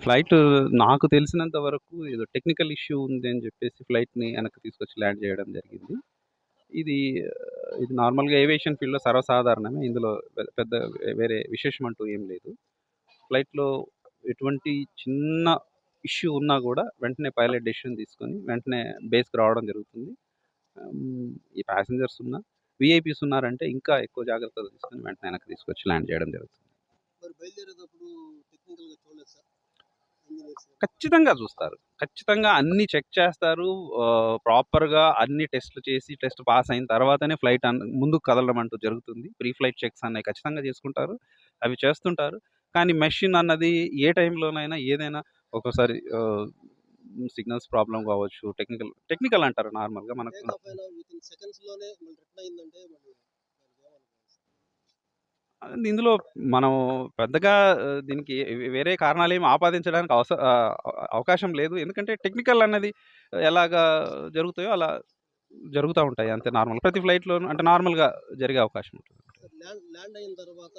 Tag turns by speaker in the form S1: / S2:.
S1: Flight నాకు తెలిసినంత వరకు ఏదో టెక్నికల్ ఇష్యూ ఉంది అని చెప్పేసి ఫ్లైట్‌ని వెనక్కి తీసుకొచ్చి ల్యాండ్ చేయడం జరిగింది. ఇది ఇది నార్మల్‌గా ఏవియేషన్ ఫీల్డ్‌లో సర్వసాధారణమే. ఇందులో పెద్ద వేరే విశేషం అంటూ ఏం లేదు. ఫ్లైట్‌లో ఎటువంటి చిన్న ఇష్యూ ఉన్నా కూడా వెంటనే పైలట్ డెసిషన్ తీసుకొని వెంటనే బేస్‌కి రావడం జరుగుతుంది. ఈ ప్యాసింజర్స్ ఉన్నా, వీఐపీస్ ఉన్నారంటే ఇంకా ఎక్కువ జాగ్రత్తలు తీసుకొని వెంటనే వెనక్కి తీసుకొచ్చి ల్యాండ్ చేయడం జరుగుతుంది. ఖచ్చితంగా చూస్తారు. ఖచ్చితంగా అన్నీ చెక్ చేస్తారు. ప్రాపర్‌గా అన్ని టెస్ట్‌లు చేసి టెస్ట్ పాస్ అయిన తర్వాతనే ఫ్లైట్ అన్ ముందుకు కదలడం అంటూ జరుగుతుంది. ప్రీ ఫ్లైట్ చెక్స్ అనేవి ఖచ్చితంగా చేసుకుంటారు. అవి చేస్తుంటారు. కానీ మెషిన్ అన్నది ఏ టైంలోనైనా ఏదైనా ఒక్కోసారి ఆహ్, సిగ్నల్స్ ప్రాబ్లమ్ కావచ్చు. టెక్నికల్ టెక్నికల్ అంటారు నార్మల్‌గా మనకు? ఇందులో మనం పెద్దగా దీనికి వేరే కారణాలేమి ఆపాదించడానికి అవస అవకాశం లేదు. ఎందుకంటే టెక్నికల్ అన్నది ఎలాగా జరుగుతాయో అలా జరుగుతా ఉంటాయి అంతే నార్మల్. ప్రతి ఫ్లైట్‌లోనూ అంటే నార్మల్‌గా జరిగే అవకాశం ఉంటుంది.
S2: ల్యాండ్ అయిన తర్వాత